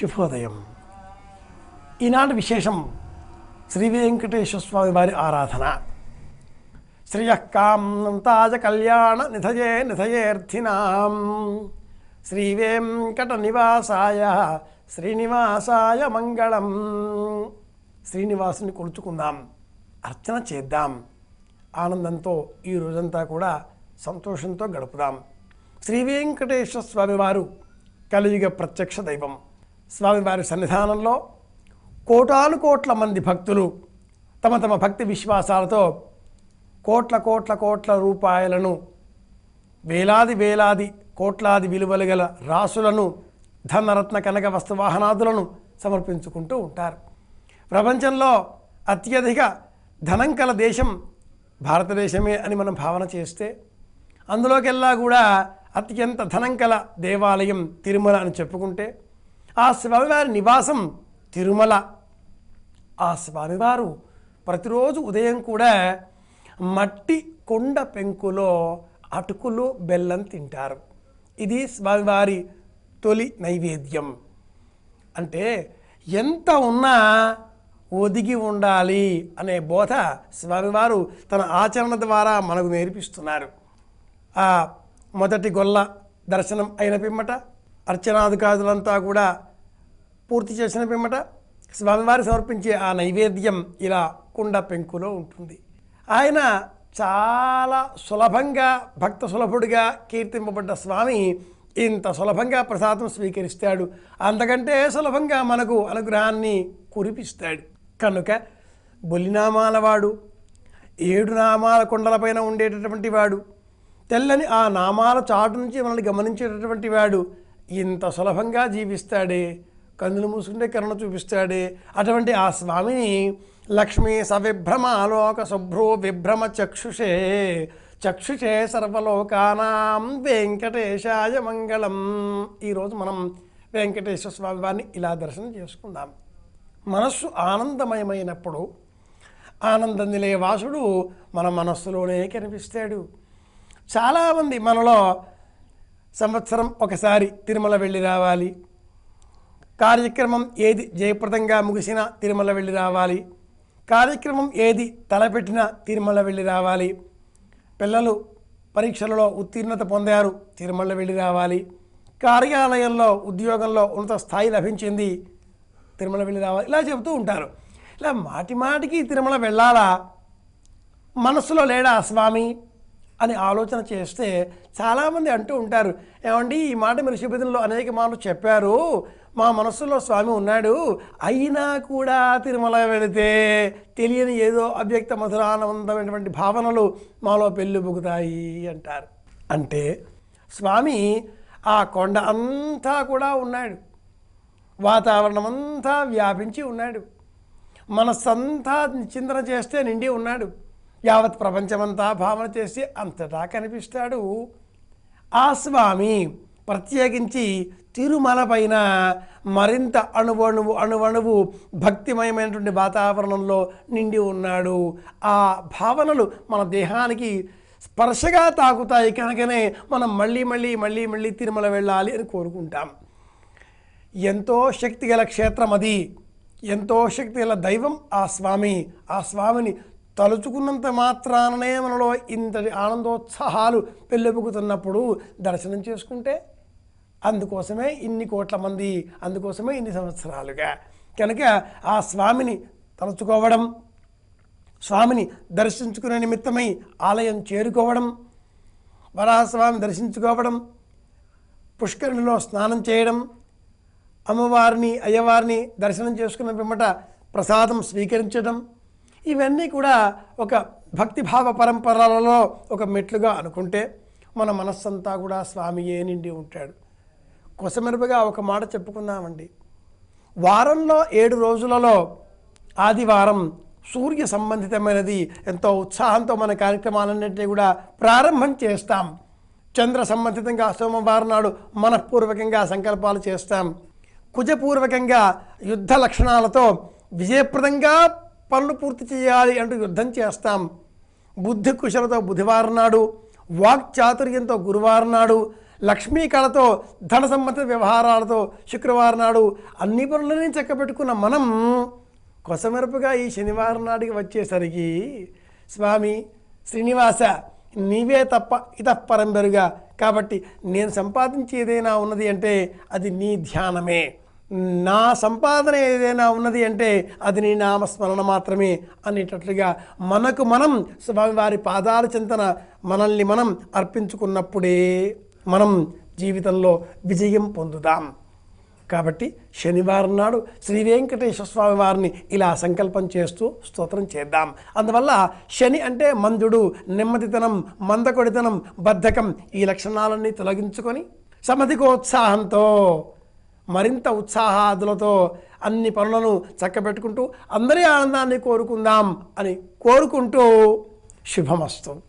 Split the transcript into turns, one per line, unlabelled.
శుభోదయం. ఈనాటి విశేషం శ్రీ వెంకటేశ్వర స్వామి వారి ఆరాధన. శ్రియకాంతాజ కళ్యాణ నిధయే నిధయేర్థినాం శ్రీ వెంకట నివాసాయ శ్రీనివాసాయ మంగళం. శ్రీనివాసుని కొలుచుకుందాం అర్చన చేద్దాం. ఆనందంతో ఈ రోజంతా కూడా సంతోషంతో గడుపుదాం. శ్రీ వెంకటేశ్వర స్వామివారు కలియుగ ప్రత్యక్ష దైవం. స్వామివారి సన్నిధానంలో కోటాను కోట్ల మంది భక్తులు తమ తమ భక్తి విశ్వాసాలతో కోట్ల కోట్ల కోట్ల రూపాయలను వేలాది వేలాది కోట్లాది విలువలు గల రాసులను ధనరత్న కనక వస్తు వాహనాదులను సమర్పించుకుంటూ ఉంటారు. ప్రపంచంలో అత్యధిక ధనం కల దేశం భారతదేశమే అని మనం భావన చేస్తే అందులోకెల్లా కూడా అత్యంత ధనం కల దేవాలయం తిరుమల అని చెప్పుకుంటే ఆ స్వామివారి నివాసం తిరుమల. ఆ స్వామివారు ప్రతిరోజు ఉదయం కూడా మట్టి కొండ పెంకులో అటుకులు బెల్లం తింటారు. ఇది స్వామివారి తొలి నైవేద్యం. అంటే ఎంత ఉన్నా ఒదిగి ఉండాలి అనే బోధ స్వామివారు తన ఆచరణ ద్వారా మనకు నేర్పిస్తున్నారు. ఆ మొదటి గొల్ల దర్శనం అయిన పిమ్మట అర్చనాధికారులంతా కూడా పూర్తి చేసిన పిమ్మట స్వామివారి సమర్పించే ఆ నైవేద్యం ఇలా కుండ పెంకులో ఉంటుంది. ఆయన చాలా సులభంగా భక్త సులభుడిగా కీర్తింపబడ్డ స్వామి ఇంత సులభంగా ప్రసాదం స్వీకరిస్తాడు. అంతకంటే సులభంగా మనకు అనుగ్రహాన్ని కురిపిస్తాడు. కనుక బొలినామాల వాడు ఏడు నామాల కొండలపైన ఉండేటటువంటి వాడు తెల్లని ఆ నామాల చాటు నుంచి మనల్ని గమనించేటటువంటి వాడు ఇంత సులభంగా జీవిస్తాడే కన్నులు మూసుకుంటే కరుణ చూపిస్తాడే. అటువంటి ఆ స్వామిని లక్ష్మీ సవిభ్రమాలోక శుభ్రో విభ్రమ చక్షుషే చక్షుషే సర్వలోకానాం వెంకటేశాయ మంగళం. ఈరోజు మనం వెంకటేశ్వర స్వామి వారిని ఇలా దర్శనం చేసుకుందాం. మనస్సు ఆనందమయమైనప్పుడు ఆనంద నిలయవాసుడు మన మనస్సులోనే కనిపిస్తాడు. చాలామంది మనలో సంవత్సరం ఒకసారి తిరుమల వెళ్ళి రావాలి. కార్యక్రమం ఏది జయప్రదంగా ముగిసినా తిరుమల వెళ్ళి రావాలి. కార్యక్రమం ఏది తలపెట్టినా తిరుమల వెళ్ళి రావాలి. పిల్లలు పరీక్షలలో ఉత్తీర్ణత పొందారు తిరుమల వెళ్ళి రావాలి. కార్యాలయంలో ఉద్యోగంలో ఉన్నత స్థాయి లభించింది తిరుమల వెళ్ళి రావాలి. ఇలా చెబుతూ ఉంటారు. ఇలా మాటి మాటికి తిరుమల వెళ్ళాలా? మనస్సులో లేడా స్వామి? అని ఆలోచన చేస్తే చాలామంది అంటూ ఉంటారు ఏమండి ఈ మాట మీరు శుభదినంలో అనేక మాటలు చెప్పారు మా మనస్సులో స్వామి ఉన్నాడు అయినా కూడా తిరుమల వెళితే తెలియని ఏదో అవ్యక్త మధురానందమైనటువంటి భావనలు మాలో పెళ్ళిబుకుతాయి అంటారు. అంటే స్వామి ఆ కొండ అంతా కూడా ఉన్నాడు. వాతావరణం అంతా వ్యాపించి ఉన్నాడు. మనస్సంతా చింతన చేస్తే నిండి ఉన్నాడు. యావత్ ప్రపంచమంతా భావన చేసి అంతటా కనిపిస్తాడు. ఆ స్వామి ప్రత్యేకించి తిరుమల పైన మరింత అణువణువు అణువణువు భక్తిమయమైనటువంటి వాతావరణంలో నిండి ఉన్నాడు. ఆ భావనలు మన దేహానికి స్పర్శగా తాకుతాయి కనుకనే మనం మళ్ళీ మళ్ళీ మళ్ళీ మళ్ళీ తిరుమల వెళ్ళాలి అని కోరుకుంటాం. ఎంతో శక్తిగల క్షేత్రం అది ఎంతో శక్తిగల దైవం ఆ స్వామి. ఆ స్వామిని తలుచుకున్నంత మాత్రాననే మనలో ఇంతటి ఆనందోత్సాహాలు పెళ్ళెబుకుతున్నప్పుడు దర్శనం చేసుకుంటే అందుకోసమే ఇన్ని కోట్ల మంది అందుకోసమే ఇన్ని సంవత్సరాలుగా. కనుక ఆ స్వామిని తలుచుకోవడం స్వామిని దర్శించుకునే నిమిత్తమై ఆలయం చేరుకోవడం వరాహస్వామిని దర్శించుకోవడం పుష్కరిణిలో స్నానం చేయడం అమ్మవారిని అయ్యవారిని దర్శనం చేసుకున్న పిమ్మట ప్రసాదం స్వీకరించడం ఇవన్నీ కూడా ఒక భక్తిభావ పరంపరలలో ఒక మెట్లుగా అనుకుంటే మన మనస్సంతా కూడా స్వామియే నిండి ఉంటాడు. కొసమెరుపుగా ఒక మాట చెప్పుకుందామండి. వారంలో ఏడు రోజులలో ఆదివారం సూర్య సంబంధితమైనది ఎంతో ఉత్సాహంతో మన కార్యక్రమాలన్నింటినీ కూడా ప్రారంభం చేస్తాం. చంద్ర సంబంధితంగా సోమవారం నాడు మనఃపూర్వకంగా సంకల్పాలు చేస్తాం. కుజపూర్వకంగా యుద్ధ లక్షణాలతో విజయప్రదంగా పనులు పూర్తి చేయాలి అంటూ యుద్ధం చేస్తాం. బుద్ధి కుశలతో బుధవారం నాడు వాక్ చాతుర్యంతో గురువారం నాడు లక్ష్మీ కళతో ధన సంబంధిత వ్యవహారాలతో శుక్రవారం నాడు అన్ని పనులని చక్కబెట్టుకున్న మనం కొసమెరుపుగా ఈ శనివారం నాటికి వచ్చేసరికి స్వామి శ్రీనివాస నీవే తప్ప ఇతఃపరంబరుగా కాబట్టి నేను సంపాదించి ఏదైనా ఉన్నది అంటే అది నీ ధ్యానమే. నా సంపాదన ఏదైనా ఉన్నది అంటే అది నీ నామస్మరణ మాత్రమే అనేటట్లుగా మనకు మనం స్వామివారి పాదాల చింతన మనల్ని మనం అర్పించుకున్నప్పుడే మనం జీవితంలో విజయం పొందుదాం. కాబట్టి శనివారం నాడు శ్రీ వెంకటేశ్వర స్వామి వారిని ఇలా సంకల్పం చేస్తూ స్తోత్రం చేద్దాం. అందువల్ల శని అంటే మందుడు నెమ్మదితనం మందకొడితనం బద్ధకం ఈ లక్షణాలన్నీ తొలగించుకొని సమధికోత్సాహంతో మరింత ఉత్సాహాదులతో అన్ని పనులను చక్కబెట్టుకుంటూ అందరి ఆనందాన్ని కోరుకుందాం అని కోరుకుంటూ శుభమస్తు.